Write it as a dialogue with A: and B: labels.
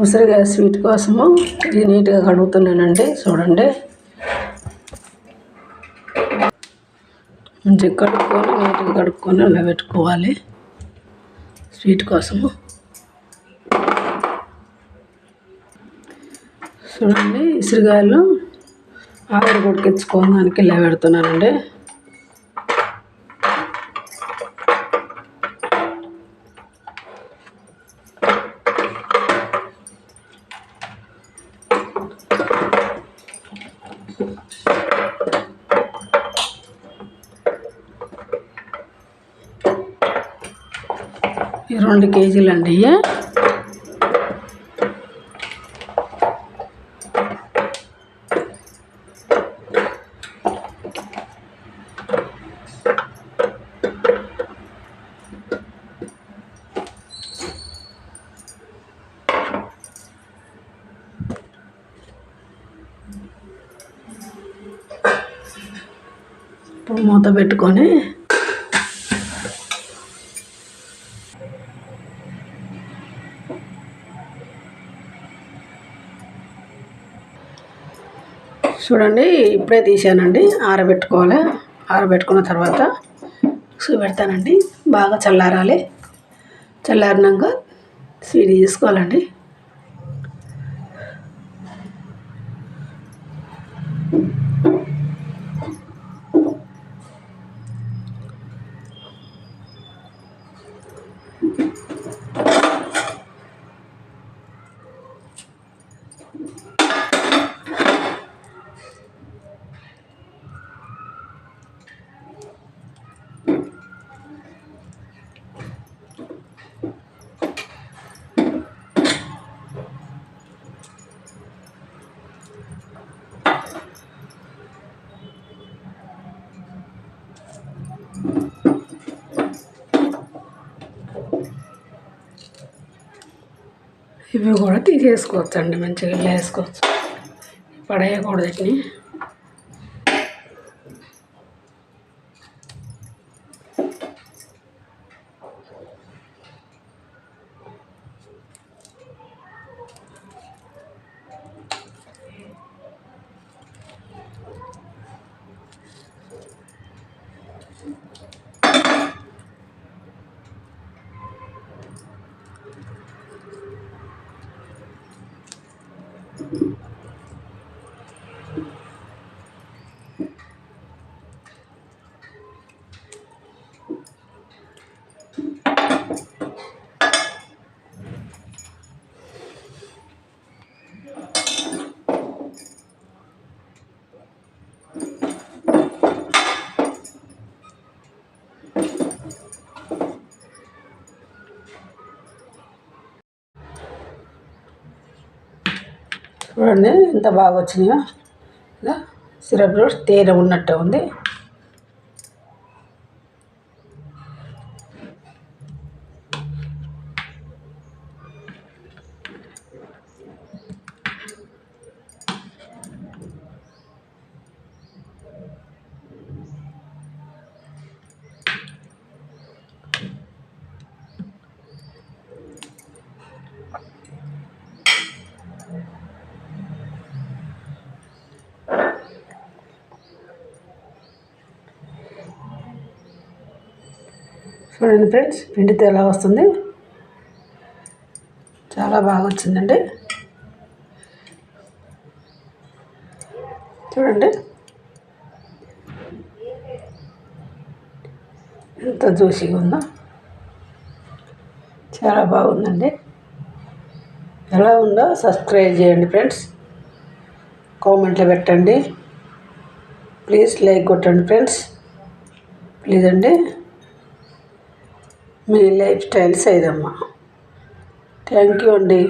A: ఉసిరికాయ స్వీట్ కోసము ఇది నీట్గా కడుగుతున్నానండి. చూడండి. మంచిగా కడుక్కొని నీట్గా కడుక్కొని అలా పెట్టుకోవాలి. స్వీట్ కోసము. చూడండి ఇసురుగాయలు ఆవిరి ఇచ్చుకోవడానికి ఇలా పెడుతున్నానండి. ఈ రెండు కేజీలు అండి మూత పెట్టుకొని చూడండి ఇప్పుడే తీసానండి ఆరబెట్టుకోవాలి. ఆరబెట్టుకున్న తర్వాత చూపెడతానండి. బాగా చల్లారాలి. చల్లారినాక స్వీట్ తీసుకోవాలండి. ఇవి కూడా తీసేసుకోవచ్చు అండి మంచిగా ఇలా వేసుకోవచ్చు. పడేయకూడదు వీటిని. you. చూడండి ఎంత బాగా వచ్చినాయో? సిరప్లో తేనె ఉన్నట్టు ఉంది. చూడండి ఫ్రెండ్స్ పిండితే ఎలా వస్తుంది? చాలా బాగా వచ్చిందండి. చూడండి. ఎంత జ్యూసీగా ఉందో. చాలా బాగుందండి. ఎలా ఉందో సబ్స్క్రైబ్ చేయండి ఫ్రెండ్స్. కామెంట్లో పెట్టండి. ప్లీజ్ లైక్ కొట్టండి ఫ్రెండ్స్. ప్లీజ్ అండి. మీ lifestyle Saidamma thank you అండి.